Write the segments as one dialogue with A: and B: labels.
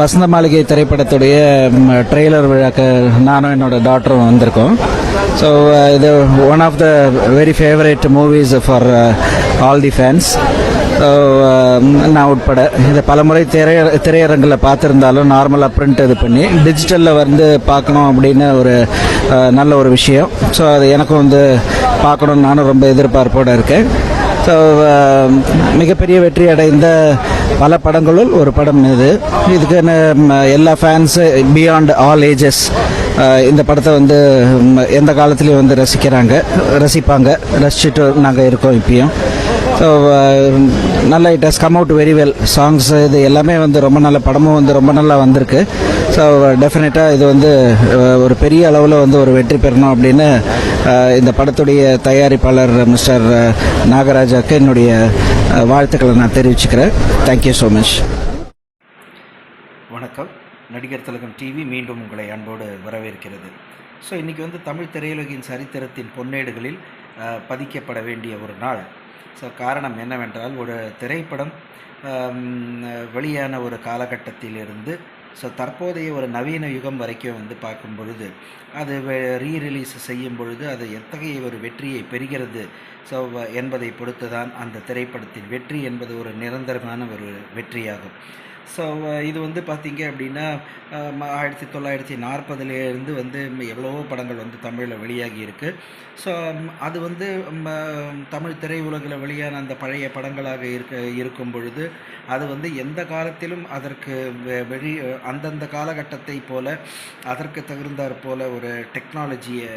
A: வசந்த மாளிகை திரைப்படத்துடைய ட்ரெய்லர் விழாக்கு நானும் என்னோட டாட்டரும் வந்திருக்கோம். ஸோ uh, இது one of the very favourite movies for all the fans நான் உட்பட இதை பலமுறை திரைய திரையரங்கில் பார்த்துருந்தாலும் நார்மலாக பிரிண்ட் இது பண்ணி டிஜிட்டலில் வந்து பார்க்கணும் அப்படின்னு ஒரு uh, நல்ல ஒரு விஷயம். ஸோ அது எனக்கும் வந்து பார்க்கணும்னு நானும் ரொம்ப எதிர்பார்ப்போடு இருக்கேன். ஸோ um, மிகப்பெரிய வெற்றி அடைந்த பல படங்களுள் ஒரு படம் இது. இதுக்கு எல்லா ஃபேன்ஸு பியாண்ட் ஆல் ஏஜஸ் இந்த படத்தை வந்து எந்த காலத்துலேயும் வந்து ரசிக்கிறாங்க ரசிப்பாங்க. ரசிச்சுட்டு நாங்கள் இருக்கோம் இப்பயும். Uh, நல்ல it has come out very well songs இது எல்லாமே வந்து ரொம்ப நல்ல படமும் வந்து ரொம்ப நல்லா வந்திருக்கு. ஸோ டெஃபினட்டாக uh, இது வந்து uh, ஒரு பெரிய அளவில் வந்து ஒரு வெற்றி பெறணும் அப்படின்னு இந்த படத்துடைய தயாரிப்பாளர் மிஸ்டர் நாகராஜாவுக்கு என்னுடைய வாழ்த்துக்களை நான் தெரிவிச்சுக்கிறேன். தேங்க்யூ ஸோ மச்
B: வணக்கம். நடிகர் திலகம் டிவி மீண்டும் உங்களை அன்போடு வரவேற்கிறது. ஸோ இன்றைக்கி வந்து தமிழ் திரையுலகின் சரித்திரத்தின் பொன்னேடுகளில் பதிக்கப்பட வேண்டிய ஒரு நாள். ஸோ காரணம் என்னவென்றால் ஒரு திரைப்படம் வெளியான ஒரு காலகட்டத்திலிருந்து ஸோ தற்போதைய ஒரு நவீன யுகம் வரைக்கும் வந்து பார்க்கும் பொழுது அது ரீ ரிலீஸ் செய்யும் பொழுது அது எத்தகைய ஒரு வெற்றியை பெறுகிறது ஸோ என்பதை பொறுத்து தான் அந்த திரைப்படத்தின் வெற்றி என்பது ஒரு நிரந்தரமான ஒரு வெற்றியாகும். ஸோ uh, இது வந்து பார்த்தீங்க அப்படின்னா ஆயிரத்தி தொள்ளாயிரத்தி நாற்பதுலேருந்து வந்து எவ்வளவோ படங்கள் வந்து தமிழில் வெளியாகி இருக்குது ஸோ அது வந்து தமிழ் திரையுலகில் வெளியான அந்த பழைய படங்களாக இருக்க இருக்கும் பொழுது அது வந்து எந்த காலத்திலும் அதற்கு வெ- வெளி அந்தந்த காலகட்டத்தை போல அதற்கு தகுந்தாற் போல ஒரு டெக்னாலஜியை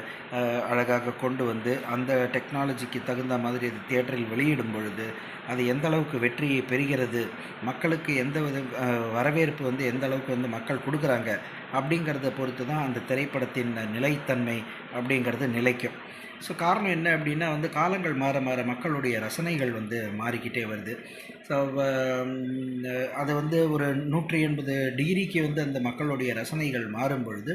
B: அழகாக கொண்டு வந்து அந்த டெக்னாலஜிக்கு தகுந்த மாதிரி அது தியேட்டரில் வெளியிடும் பொழுது அது எந்த அளவுக்கு வெற்றியை பெறுகிறது மக்களுக்கு எந்த வித வரவேற்பு வந்து எந்த அளவுக்கு வந்து மக்கள் கொடுக்குறாங்க அப்படிங்கிறத பொறுத்து தான் அந்த திரைப்படத்தின் நிலைத்தன்மை அப்படிங்கிறது நிலைக்கும். ஸோ காரணம் என்ன அப்படின்னா வந்து காலங்கள் மாற மாற மக்களுடைய ரசனைகள் வந்து மாறிக்கிட்டே வருது. ஸோ அது வந்து ஒரு நூற்றி எண்பது டிகிரிக்கு வந்து அந்த மக்களுடைய ரசனைகள் மாறும் பொழுது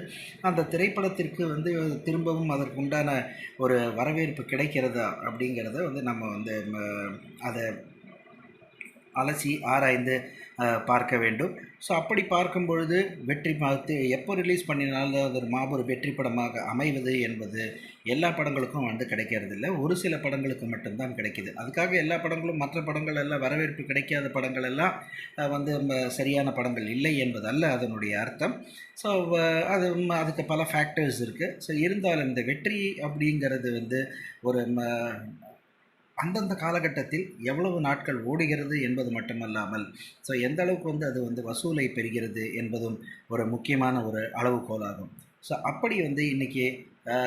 B: அந்த திரைப்படத்திற்கு வந்து திரும்பவும் அதற்குண்டான ஒரு வரவேற்பு கிடைக்கிறதா அப்படிங்கிறத வந்து நம்ம வந்து ம, அதை அலசி ஆராய்ந்து பார்க்க வேண்டும். ஸோ அப்படி பார்க்கும் பொழுது வெற்றி பார்த்து எப்போ ரிலீஸ் பண்ணினாலும் அது ஒரு மாபெரும் வெற்றி படமாக அமைவது என்பது எல்லா படங்களுக்கும் வந்து கிடைக்கிறதில்ல. ஒரு சில படங்களுக்கு மட்டும்தான் கிடைக்கிது. அதுக்காக எல்லா படங்களும் மற்ற படங்கள் எல்லாம் வரவேற்பு கிடைக்காத படங்கள் எல்லாம் வந்து சரியான படங்கள் இல்லை என்பதல்ல அதனுடைய அர்த்தம். ஸோ அது அதுக்கு பல ஃபேக்டர்ஸ் இருக்குது ஸோ இருந்தாலும் இந்த வெற்றி அப்படிங்கிறது வந்து ஒரு ம, அந்தந்த காலகட்டத்தில் எவ்வளவு நாட்கள் ஓடுகிறது என்பது மட்டுமல்லாமல் ஸோ எந்த அளவுக்கு வந்து அது வந்து வசூலை பெறுகிறது என்பதும் ஒரு முக்கியமான ஒரு அளவுகோலாகும். ஸோ அப்படி வந்து இன்றைக்கி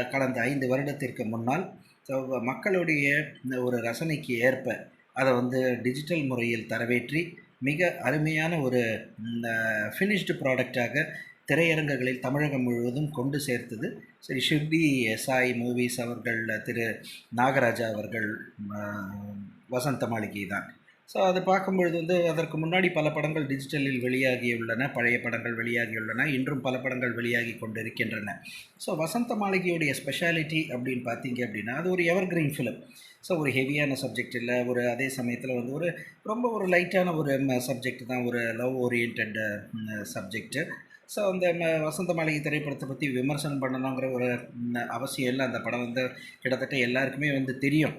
B: கடந்த ஐந்து வருடத்திற்கு முன்னால் ஸோ மக்களுடைய இந்த ஒரு ரசனைக்கு ஏற்ப அதை வந்து டிஜிட்டல் முறையில் தரவேற்றி மிக அருமையான ஒரு ஃபினிஷ்டு ப்ராடக்டாக திரையரங்குகளில் தமிழகம் முழுவதும் கொண்டு சேர்த்தது சரி ஷிர்டி சாய் மூவிஸ் அவர்கள் திரு நாகராஜா அவர்கள் வசந்த மாளிகை தான். ஸோ அதை பார்க்கும்பொழுது வந்து அதற்கு முன்னாடி பல படங்கள் டிஜிட்டலில் வெளியாகியுள்ளன பழைய படங்கள் வெளியாகியுள்ளன இன்றும் பல படங்கள் வெளியாகி கொண்டிருக்கின்றன. ஸோ வசந்த மாளிகையுடைய ஸ்பெஷாலிட்டி அப்படின்னு பார்த்தீங்க அப்படின்னா அது ஒரு எவர் கிரீன் ஃபிலிம் ஸோ ஒரு ஹெவியான சப்ஜெக்ட் இல்லை ஒரு அதே சமயத்தில் வந்து ஒரு ரொம்ப ஒரு லைட்டான ஒரு சப்ஜெக்ட் தான் ஒரு லவ் ஓரியன்ட் சப்ஜெக்ட்டு ஸோ அந்த ம- வசந்த மாளிகை திரைப்படத்தை பற்றி விமர்சனம் பண்ணணுங்கிற ஒரு அவசியம் இல்லை. அந்த படம் வந்து கிட்டத்தட்ட எல்லாருக்குமே வந்து தெரியும்.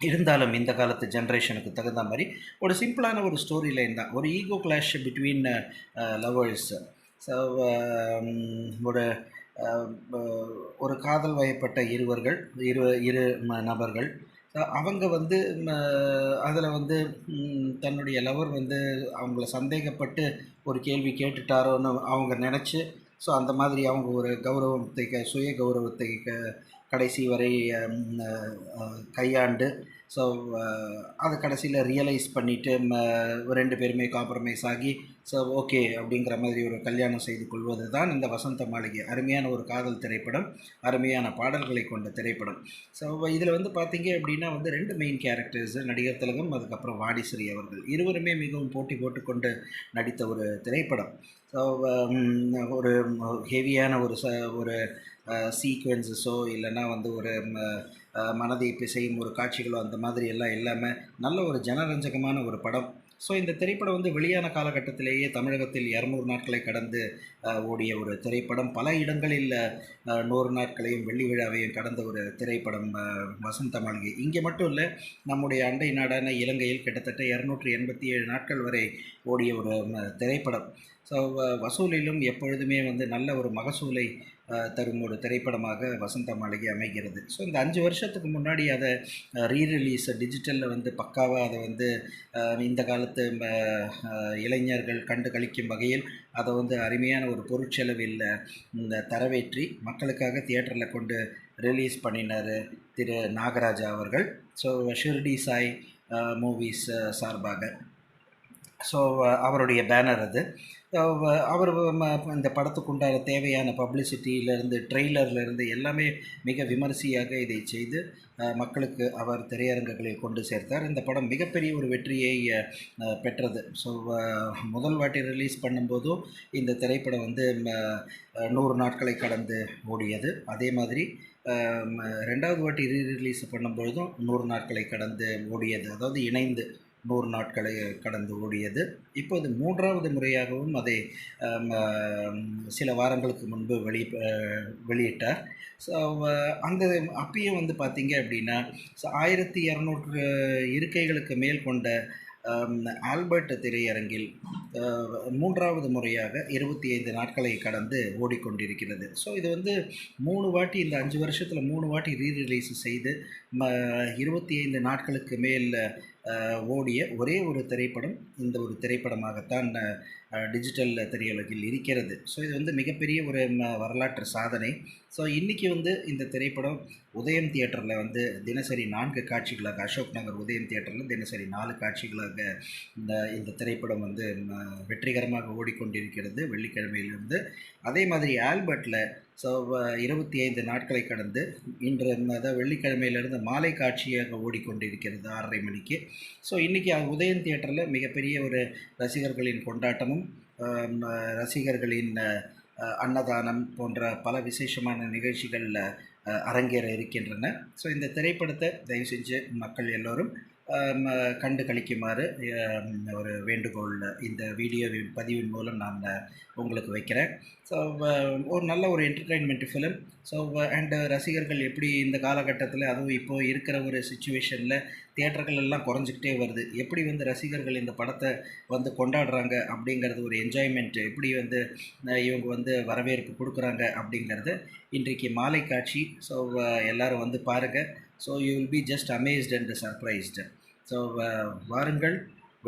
B: இருந்தாலும் இந்த காலத்து ஜென்ரேஷனுக்கு தகுந்த மாதிரி ஒரு சிம்பிளான ஒரு ஸ்டோரி லைன் தான். ஒரு ego clash between lovers so ஒரு ஒரு காதல் வயப்பட்ட இருவர்கள் இரு இரு நபர்கள். அவங்க வந்து அதில் வந்து தன்னுடைய லவர் வந்து அவங்கள சந்தேகப்பட்டு ஒரு கேள்வி கேட்டுட்டாரோன்னு அவங்க நினச்சி ஸோ அந்த மாதிரி அவங்க ஒரு கௌரவத்தை க சுய கௌரவத்தை க கடைசி வரை கையாண்டு ஸோ uh, அதை கடைசியில் ரியலைஸ் பண்ணிவிட்டு ரெண்டு பேருமே காம்ப்ரமைஸ் ஆகி ஸோ ஓகே அப்படிங்கிற மாதிரி ஒரு கல்யாணம் செய்து கொள்வது தான் இந்த வசந்த மாளிகை. அருமையான ஒரு காதல் திரைப்படம் அருமையான பாடல்களை கொண்ட திரைப்படம். ஸோ இதில் வந்து பார்த்தீங்க அப்படின்னா வந்து ரெண்டு மெயின் கேரக்டர்ஸ் நடிகர் திலகம் அதுக்கப்புறம் வாடிஸ்ரீ அவர்கள். இருவருமே மிகவும் போட்டி போட்டுக்கொண்டு நடித்த ஒரு திரைப்படம். ஸோ um, ஒரு ஹெவியான ஒரு ச ஒரு uh, சீக்வென்சஸோ இல்லைன்னா வந்து ஒரு மனதை பிசையும் ஒரு காட்சிகளோ அந்த மாதிரி எல்லாம் இல்லாமல் நல்ல ஒரு ஜனரஞ்சகமான ஒரு படம். ஸோ இந்த திரைப்படம் வந்து வெளியான காலகட்டத்திலேயே தமிழகத்தில் இரநூறு நாட்களை கடந்து ஓடிய ஒரு திரைப்படம். பல இடங்களில் நூறு நாட்களையும் வெள்ளி விழாவையும் கடந்த ஒரு திரைப்படம் வசந்த மாளிகை. இங்கே மட்டும் இல்லை நம்முடைய அண்டை நாடான இலங்கையில் கிட்டத்தட்ட இரநூற்றி எண்பத்தி ஏழு நாட்கள் வரை ஓடிய ஒரு திரைப்படம். ஸோ வசூலிலும் எப்பொழுதுமே வந்து நல்ல ஒரு மகசூலை தரும் ஒரு திரைப்படமாக வசந்த மாளிகை அமைகிறது. ஸோ இந்த அஞ்சு வருஷத்துக்கு முன்னாடி அதை ரீ ரிலீஸ் டிஜிட்டலில் வந்து பக்காவாக அதை வந்து இந்த காலத்து இளைஞர்கள் கண்டு கழிக்கும் வகையில் அதை வந்து அருமையான ஒரு பொருட்செலவில் இந்த தரவேற்றி மக்களுக்காக தியேட்டரில் கொண்டு ரிலீஸ் பண்ணினார் திரு நாகராஜா அவர்கள். ஸோ ஷிர்டி சாய் மூவிஸ் சார்பாக. ஸோ uh, அவருடைய பேனர் அது. Uh, uh, அவர் இந்த படத்துக்கு உண்டான தேவையான பப்ளிசிட்டியிலேருந்து ட்ரெய்லர்லேருந்து எல்லாமே மிக விமரிசையாக இதை செய்து மக்களுக்கு அவர் திரையரங்குகளில் கொண்டு சேர்த்தார். இந்த படம் மிகப்பெரிய ஒரு வெற்றியை பெற்றது. ஸோ முதல் வாட்டி ரிலீஸ் பண்ணும்போதும் இந்த திரைப்படம் வந்து ம, நூறு நாட்களை கடந்து ஓடியது. அதே மாதிரி ரெண்டாவது வாட்டி ரீ ரிலீஸ் பண்ணும்பொழுதும் நூறு நாட்களை கடந்து ஓடியது. அதாவது இணைந்து நூறு நாட்களை கடந்து ஓடியது. இப்போது மூன்றாவது முறையாகவும் அதை சில வாரங்களுக்கு முன்பு வெளி வெளியிட்டார். ஸோ அந்த அப்பயும் வந்து பார்த்தீங்க அப்படின்னா ஆயிரத்தி இரநூறு இருக்கைகளுக்கு மேல் கொண்ட ஆல்பர்ட் திரையரங்கில் மூன்றாவது முறையாக இருபத்தி ஐந்து நாட்களை கடந்து ஓடிக்கொண்டிருக்கிறது. ஸோ இது வந்து மூணு வாட்டி இந்த அஞ்சு வருஷத்தில் மூணு வாட்டி ரீ ரிலீஸ் செய்து ம இருபத்தி ஐந்து நாட்களுக்கு மேல் ஓடிய ஒரே ஒரு திரைப்படம் இந்த ஒரு திரைப்படமாகத்தான் டிஜிட்டல் திரையுலகில் இருக்கிறது. ஸோ இது வந்து மிகப்பெரிய ஒரு ம, வரலாற்று சாதனை. ஸோ இன்றைக்கி வந்து இந்த திரைப்படம் உதயம் தியேட்டரில் வந்து தினசரி நான்கு காட்சிகளாக அசோக் நகர் உதயம் தியேட்டரில் தினசரி நாலு காட்சிகளாக இந்த இந்த திரைப்படம் வந்து வெற்றிகரமாக ஓடிக்கொண்டிருக்கிறது வெள்ளிக்கிழமையிலிருந்து. அதே மாதிரி ஆல்பர்ட்டில் ஸோ இருபத்தி ஐந்து நாட்களை கடந்து இன்று அதாவது வெள்ளிக்கிழமையிலிருந்து மாலை காட்சியாக ஓடிக்கொண்டிருக்கிறது ஆறரை மணிக்கு. ஸோ இன்றைக்கி உதயம் தியேட்டரில் மிகப்பெரிய ஒரு ரசிகர்களின் கொண்டாட்டமும் ரசிகர்களின் அன்னதானம் போன்ற பல விசேஷமான நிகழ்ச்சிகளில் அரங்கேற இருக்கின்றன. ஸோ இந்த திரைப்படத்தை தயவு செஞ்சு மக்கள் எல்லோரும் கண்டு கழிக்குமாறு ஒரு வேண்டுகோள் இந்த வீடியோ பதிவின் மூலம் நான் உங்களுக்கு வைக்கிறேன். ஸோ ஒரு நல்ல ஒரு என்டர்டெயின்மெண்ட் ஃபிலிம் ஸோ அண்டு ரசிகர்கள் எப்படி இந்த காலகட்டத்தில் அதுவும் இப்போது இருக்கிற ஒரு சுச்சுவேஷனில் தேட்டர்கள் எல்லாம் குறைஞ்சிக்கிட்டே வருது. எப்படி வந்து ரசிகர்கள் இந்த படத்தை வந்து கொண்டாடுறாங்க அப்படிங்கிறது ஒரு என்ஜாய்மெண்ட்டு எப்படி வந்து இவங்க வந்து வரவேற்பு கொடுக்குறாங்க அப்படிங்கிறது இன்றைக்கு மாலை காட்சி. ஸோ எல்லோரும் வந்து பாருங்கள் so you will be just amazed and surprised so வாருங்கள்.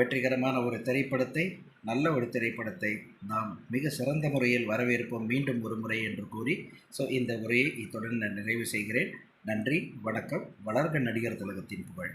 B: வெற்றிகரமான ஒரு திரைப்படத்தை நல்ல ஒரு திரைப்படத்தை நாம் மிக சிறந்த முறையில் வரவேற்போம் மீண்டும் ஒரு முறை என்று கூறி. ஸோ இந்த உரையை இத்துடன் நான் நிறைவு செய்கிறேன். நன்றி வணக்கம். வளர்க நடிகர் திலகத்தின் புகழ்.